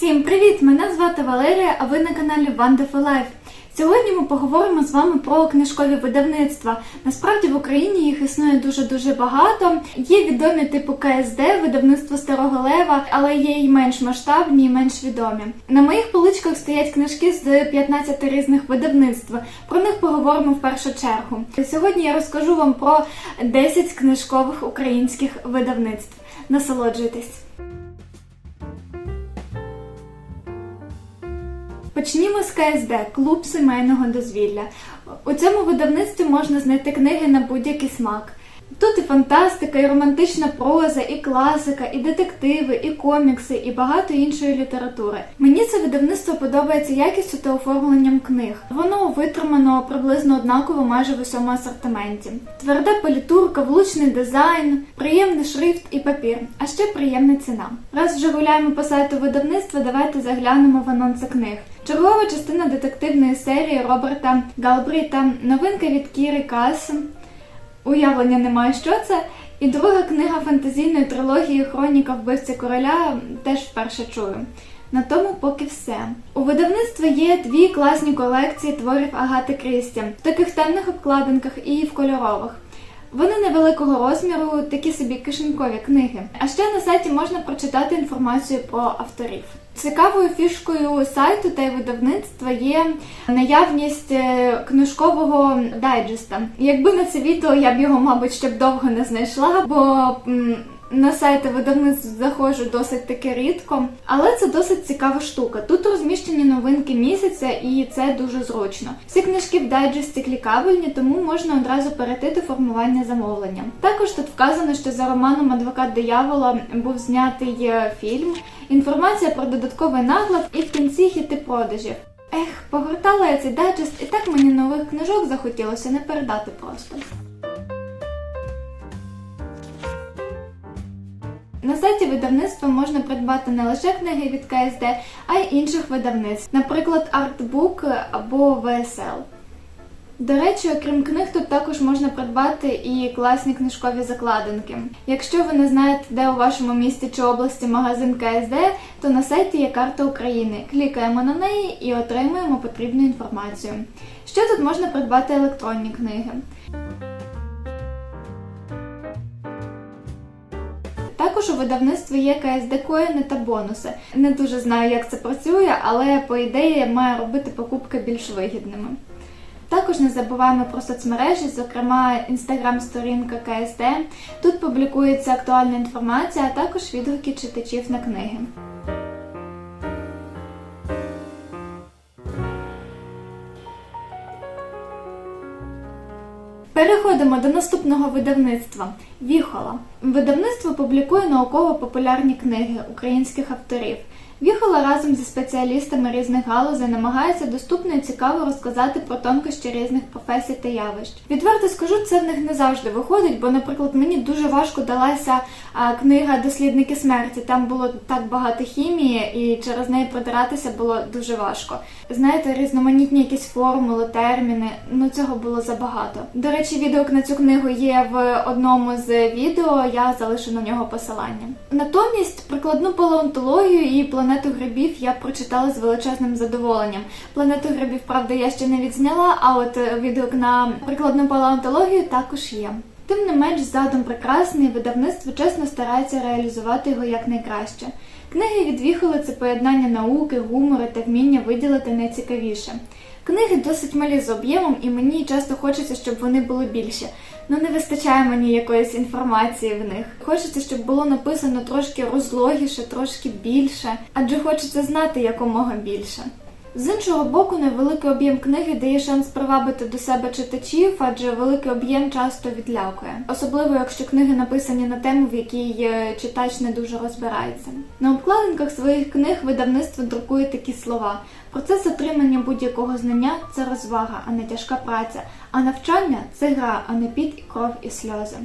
Всім привіт! Мене звати Валерія, а ви на каналі Wonderful Life. Сьогодні ми поговоримо з вами про книжкові видавництва. Насправді в Україні їх існує дуже дуже багато. Є відомі типу КСД, видавництво Старого Лева, але є й менш масштабні, і менш відомі. На моїх поличках стоять книжки з 15 різних видавництв. Про них поговоримо в першу чергу. Сьогодні я розкажу вам про 10 книжкових українських видавництв. Насолоджуйтесь! Почнімо з КСД клуб сімейного дозвілля. У цьому видавництві можна знайти книги на будь-який смак. Тут і фантастика, і романтична проза, і класика, і детективи, і комікси, і багато іншої літератури. Мені це видавництво подобається якістю та оформленням книг. Воно витримано приблизно однаково майже в усьому асортименті. Тверда політурка, влучний дизайн, приємний шрифт і папір, а ще приємна ціна. Раз вже гуляємо по сайту видавництва, давайте заглянемо в анонси книг. Чергова частина детективної серії Роберта Галбріта, новинка від Кіри Кас. Уявлення немає, що це. І друга книга фантазійної трилогії Хроніка вбивця короля теж вперше чую. На тому поки все. У видавництва є дві класні колекції творів Агати Крісті в таких темних обкладинках і в кольорових. Вони невеликого розміру, такі собі кишенькові книги. А ще на сайті можна прочитати інформацію про авторів. Цікавою фішкою сайту та видавництва є наявність е, книжкового дайджеста. Якби на це відео я б його, мабуть, ще б довго не знайшла, бо на сайти видавництв заходжу досить таки рідко, але це досить цікава штука. Тут розміщені новинки місяця, і це дуже зручно. Всі книжки в дайджесті клікабельні, тому можна одразу перейти до формування замовлення. Також тут вказано, що за романом Адвокат диявола був знятий е, фільм, інформація про додатковий наклад і в кінці хіти продажів. Ех, погортала я цей дайджест, і так мені нових книжок захотілося не передати просто. На сайті видавництва можна придбати не лише книги від КСД, а й інших видавництв, наприклад, Артбук або ВСЛ. До речі, окрім книг, тут також можна придбати і класні книжкові закладинки. Якщо ви не знаєте, де у вашому місті чи області магазин КСД, то на сайті є карта України. Клікаємо на неї і отримуємо потрібну інформацію. Ще тут можна придбати електронні книги. Видавництві є КСД коїни та бонуси. Не дуже знаю, як це працює, але по ідеї має робити покупки більш вигідними. Також не забуваємо про соцмережі, зокрема інстаграм-сторінка КСД. Тут публікується актуальна інформація, а також відгуки читачів на книги. Переходимо до наступного видавництва Віхола. Видавництво публікує науково-популярні книги українських авторів. Віхола разом зі спеціалістами різних галузей намагається доступно і цікаво розказати про тонкощі різних професій та явищ. Відверто скажу, це в них не завжди виходить, бо, наприклад, мені дуже важко далася книга Дослідники смерті. Там було так багато хімії, і через неї продиратися було дуже важко. Знаєте, різноманітні якісь формули, терміни. Ну цього було забагато. До речі, відгук на цю книгу є в одному з відео. Я залишу на нього посилання. Натомість прикладну палеонтологію і планету грибів я прочитала з величезним задоволенням. Планету грибів, правда, я ще не відзняла, а от е, відгук на прикладну палеонтологію також є. Тим не менш, задум прекрасний, видавництво чесно старається реалізувати його якнайкраще. Книги відвіхали – це поєднання науки, гумору та вміння виділити найцікавіше. Книги досить малі з об'ємом, і мені часто хочеться, щоб вони були більші. Ну не вистачає мені якоїсь інформації в них. Хочеться, щоб було написано трошки розлогіше, трошки більше, адже хочеться знати якомога більше. З іншого боку, невеликий об'єм книги дає шанс привабити до себе читачів, адже великий об'єм часто відлякує, особливо якщо книги написані на тему, в якій е, читач не дуже розбирається. На обкладинках своїх книг видавництво друкує такі слова: процес отримання будь-якого знання це розвага, а не тяжка праця, а навчання це гра, а не під кров і сльози.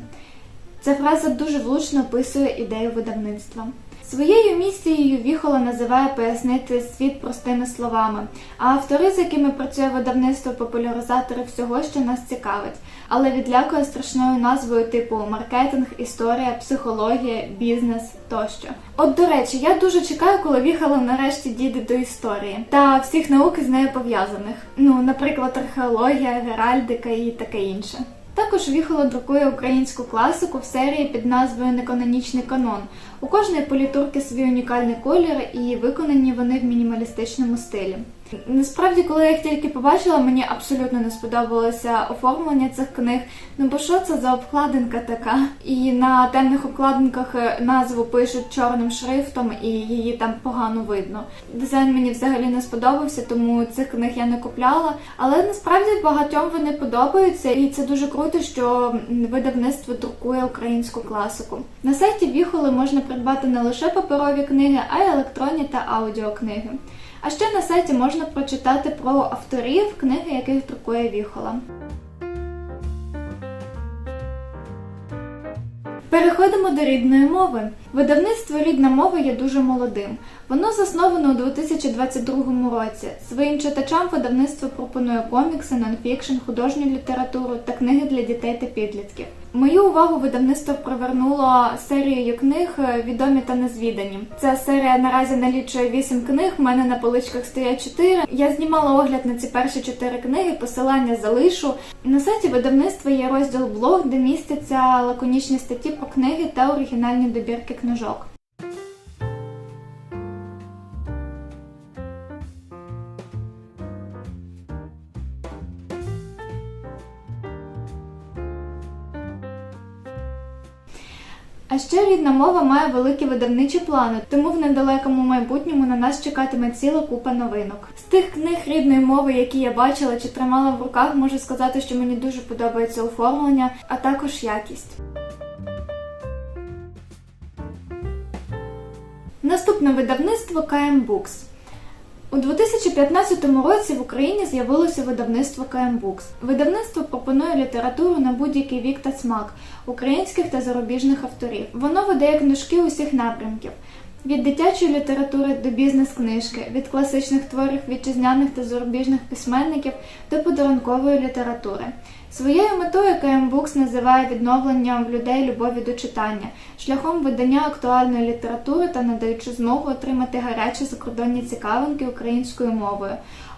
Ця фраза дуже влучно описує ідею видавництва. Своєю місією Віхола називає пояснити світ простими словами, а автори, з якими працює видавництво популяризатори всього, що нас цікавить, але відлякує страшною назвою типу маркетинг, історія, психологія, бізнес тощо. От до речі, я дуже чекаю, коли Віхола нарешті дійде до історії та всіх наук з нею пов'язаних. Ну, наприклад, археологія, геральдика і таке інше. Також Віхоло друкує українську класику в серії під назвою Неканонічний канон. У кожної політурки свій унікальний колір і виконані вони в мінімалістичному стилі. Насправді, коли я їх тільки побачила, мені абсолютно не сподобалося оформлення цих книг. Ну бо що це за обкладинка така? І на темних обкладинках е, назву пишуть чорним шрифтом, і її там погано видно. Дизайн мені взагалі не сподобався, тому цих книг я не купляла. Але насправді багатьом вони подобаються, і це дуже круто, що видавництво друкує українську класику. На сайті Віхоли можна придбати не лише паперові книги, а й електронні та аудіокниги. А ще на сайті можна прочитати про авторів книги, яких друкує Віхола. Переходимо до рідної мови. Видавництво Рідна мова є дуже молодим. Воно засновано у 2022 році. Своїм читачам видавництво пропонує комікси, нонфікшн, художню літературу та книги для дітей та підлітків. Мою увагу видавництво привернуло серією книг відомі та незвідані. Ця серія наразі налічує 8 книг. в мене на поличках стоять 4. Я знімала огляд на ці перші 4 книги, посилання залишу. На сайті видавництва є розділ блог, де містяться лаконічні статті про книги та оригінальні добірки книжок. А ще рідна мова має великі видавничі плани, тому в недалекому майбутньому на нас чекатиме ціла купа новинок. З тих книг рідної мови, які я бачила чи тримала в руках, можу сказати, що мені дуже подобається оформлення, а також якість. Наступне видавництво KM Books. У 2015 році в Україні з'явилося видавництво Books. Видавництво пропонує літературу на будь-який вік та смак українських та зарубіжних авторів. Воно видає книжки усіх напрямків. Від дитячої літератури до бізнес-книжки, від класичних творів вітчизняних та зарубіжних письменників до подарункової літератури. Своєю метою КМ Букс називає відновлення в людей любові до читання, шляхом видання актуальної літератури та надаючи змогу отримати гарячі закордонні цікавинки українською мовою,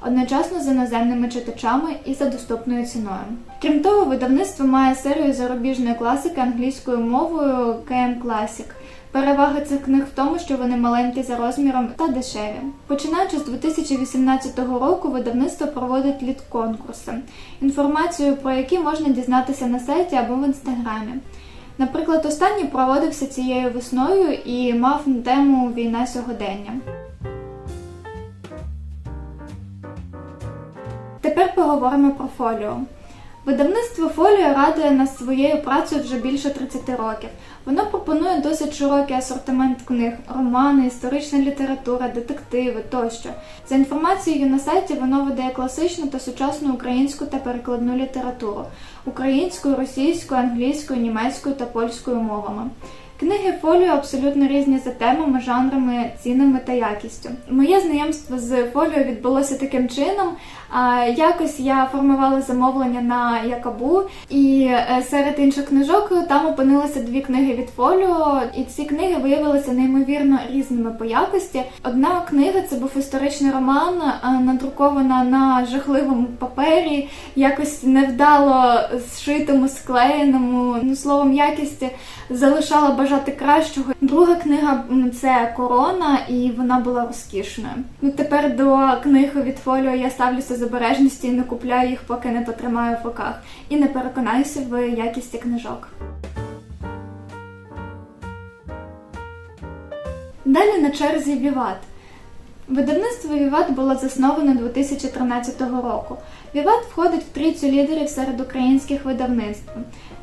одночасно з іноземними читачами і за доступною ціною. Крім того, видавництво має серію зарубіжної класики англійською мовою КМ Classic. Перевага цих книг в тому, що вони маленькі за розміром та дешеві. Починаючи з 2018 року, видавництво проводить літ-конкурси, інформацію про які можна дізнатися на сайті або в інстаграмі. Наприклад, останній проводився цією весною і мав тему Війна сьогодення. Тепер поговоримо про фоліо. Видавництво фоліо радує нас своєю працею вже більше 30 років. Воно пропонує досить широкий асортимент книг, романи, історична література, детективи тощо. За інформацією на сайті воно видає класичну та сучасну українську та перекладну літературу українською, російською, англійською, німецькою та польською мовами. Книги фоліо абсолютно різні за темами, жанрами, цінами та якістю. Моє знайомство з фоліо відбулося таким чином. Якось я формувала замовлення на Якабу, і е, серед інших книжок там опинилися дві книги від фоліо, і ці книги виявилися неймовірно різними по якості. Одна книга це був історичний роман, надрукована на жахливому папері, якось невдало зшитому, склеєному. Ну словом, якість залишала бажати кращого. Друга книга це корона, і вона була розкішною. Ну тепер до книг від фоліо я ставлюся з обережності і не купляю їх, поки не потримаю в руках, і не переконаюся в якісті книжок. Далі на черзі Віват. Видавництво Віват було засноване 2013 року. Віват входить в трійцю лідерів серед українських видавництв.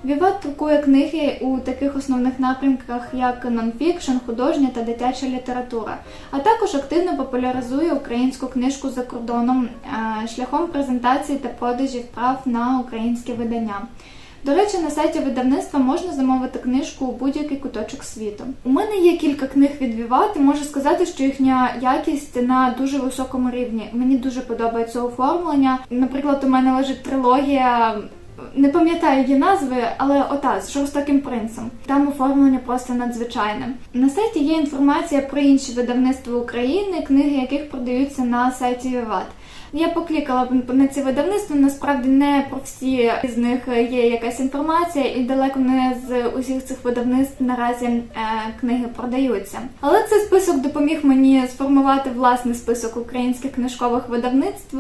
Віват друкує книги у таких основних напрямках, як нонфікшн, художня та дитяча література, а також активно популяризує українську книжку за кордоном шляхом презентації та продажів прав на українське видання. До речі, на сайті видавництва можна замовити книжку у будь-який куточок світу. У мене є кілька книг від Віват, і можу сказати, що їхня якість на дуже високому рівні. Мені дуже подобається оформлення. Наприклад, у мене лежить трилогія. Не пам'ятаю її назви, але ота з жорстоким принцем. Там оформлення просто надзвичайне. На сайті є інформація про інші видавництва України, книги яких продаються на сайті Віват. Я поклікала на ці видавництва. Насправді не про всі з них є якась інформація, і далеко не з усіх цих видавництв наразі е, книги продаються. Але цей список допоміг мені сформувати власний список українських книжкових видавництв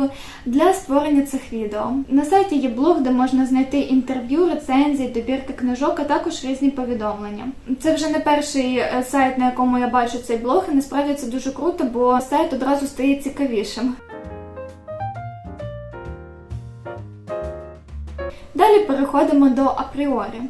для створення цих відео. На сайті є блог, де можна знайти інтерв'ю, рецензії, добірки книжок, а також різні повідомлення. Це вже не перший е, сайт, на якому я бачу цей блог, і насправді це дуже круто, бо сайт одразу стає цікавішим. Далі переходимо до апріорі.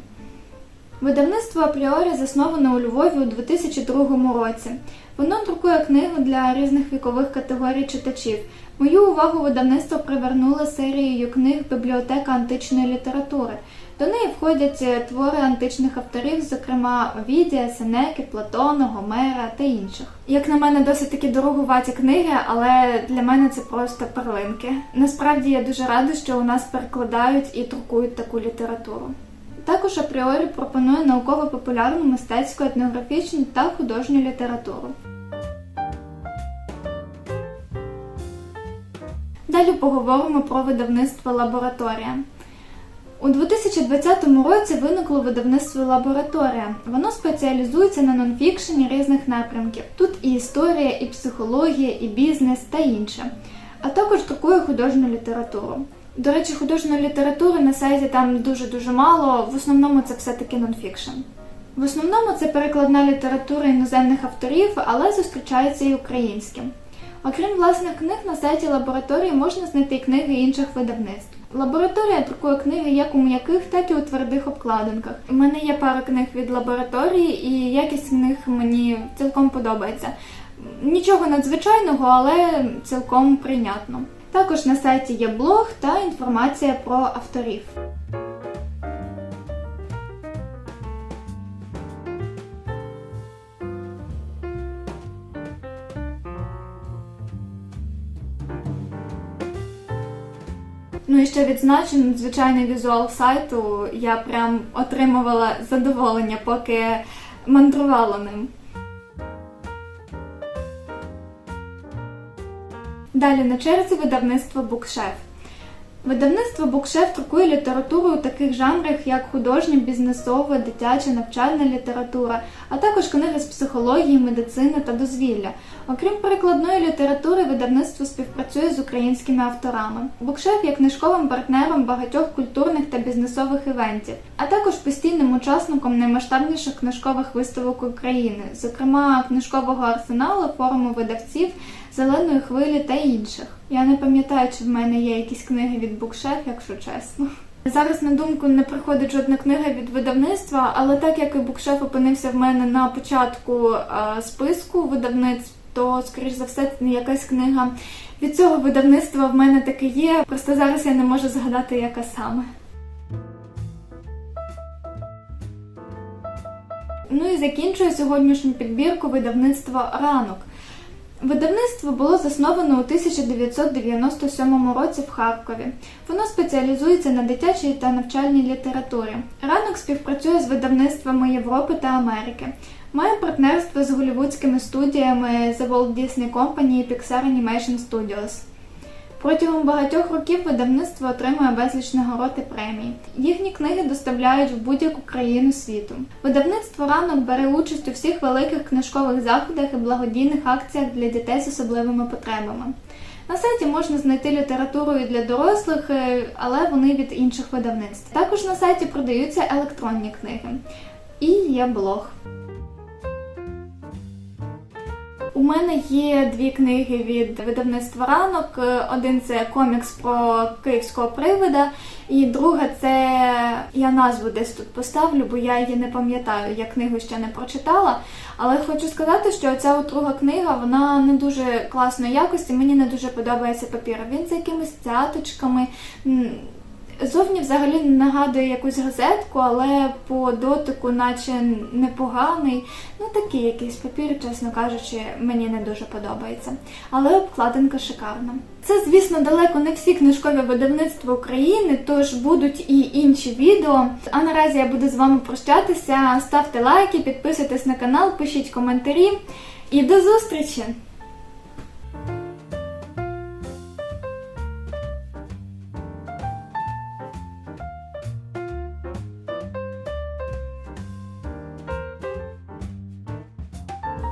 Видавництво апріорі засноване у Львові у 2002 році. Воно друкує книги для різних вікових категорій читачів. Мою увагу видавництво привернуло серією книг Бібліотека античної літератури. До неї входять е, твори античних авторів, зокрема Овідія, Сенеки, Платона, Гомера та інших. Як на мене, досить такі дорогуваті книги, але для мене це просто перлинки. Насправді я дуже рада, що у нас перекладають і друкують таку літературу. Також апріорі пропонує науково-популярну, мистецьку, етнографічну та художню літературу. Далі поговоримо про видавництво лабораторія. У 2020 році виникло видавництво лабораторія. Воно спеціалізується на нонфікшені різних напрямків. Тут і історія, і психологія, і бізнес та інше. А також друкує художню літературу. До речі, художньої літератури на сайті там дуже-дуже мало, в основному це все-таки нонфікшн. В основному це перекладна література іноземних авторів, але зустрічається і українським. Окрім власних книг, на сайті лабораторії можна знайти книги інших видавництв. Лабораторія друкує книги як у м'яких, так і у твердих обкладинках. У мене є пара книг від лабораторії, і якість в них мені цілком подобається. Нічого надзвичайного, але цілком прийнятно. Також на сайті є блог та інформація про авторів. Ну і ще відзначу надзвичайний візуал сайту. Я прям отримувала задоволення, поки мандрувала ним. Далі на черзі видавництво Букшеф. Видавництво Букшеф друкує літературу у таких жанрах, як художня, бізнесова, дитяча, навчальна література, а також книги з психології, медицини та дозвілля. Окрім перекладної літератури, видавництво співпрацює з українськими авторами. Букшеф є книжковим партнером багатьох культурних та бізнесових івентів, а також постійним учасником наймасштабніших книжкових виставок України, зокрема книжкового арсеналу, форуму видавців, зеленої хвилі та інших. Я не пам'ятаю, чи в мене є якісь книги від Букшеф, якщо чесно. Зараз на думку не приходить жодна книга від видавництва, але так як і Букшеф опинився в мене на початку е, списку видавництв, то, скоріш за все, це якась книга від цього видавництва в мене таки є. Просто зараз я не можу згадати, яка саме. Ну і закінчую сьогоднішню підбірку видавництва ранок. Видавництво було засновано у 1997 році в Харкові. Воно спеціалізується на дитячій та навчальній літературі. Ранок співпрацює з видавництвами Європи та Америки. Має партнерство з голівудськими студіями The Walt Disney Company і Pixar Animation Studios. Протягом багатьох років видавництво отримує безліч нагород і премій. Їхні книги доставляють в будь-яку країну світу. Видавництво ранок бере участь у всіх великих книжкових заходах і благодійних акціях для дітей з особливими потребами. На сайті можна знайти літературу і для дорослих, е, але вони від інших видавництв. Також на сайті продаються електронні книги. І є блог. У мене є дві книги від видавництва ранок. Один це комікс про київського привида, і друга це я назву десь тут поставлю, бо я її не пам'ятаю, я книгу ще не прочитала. Але хочу сказати, що ця друга книга вона не дуже класної якості. Мені не дуже подобається папір. Він з якимись цяточками. Зовні взагалі нагадує якусь газетку, але по дотику, наче непоганий. Ну такий якийсь папір, чесно кажучи, мені не дуже подобається. Але обкладинка шикарна. Це, звісно, далеко не всі книжкові видавництва України, тож будуть і інші відео. А наразі я буду з вами прощатися. Ставте лайки, підписуйтесь на канал, пишіть коментарі і до зустрічі!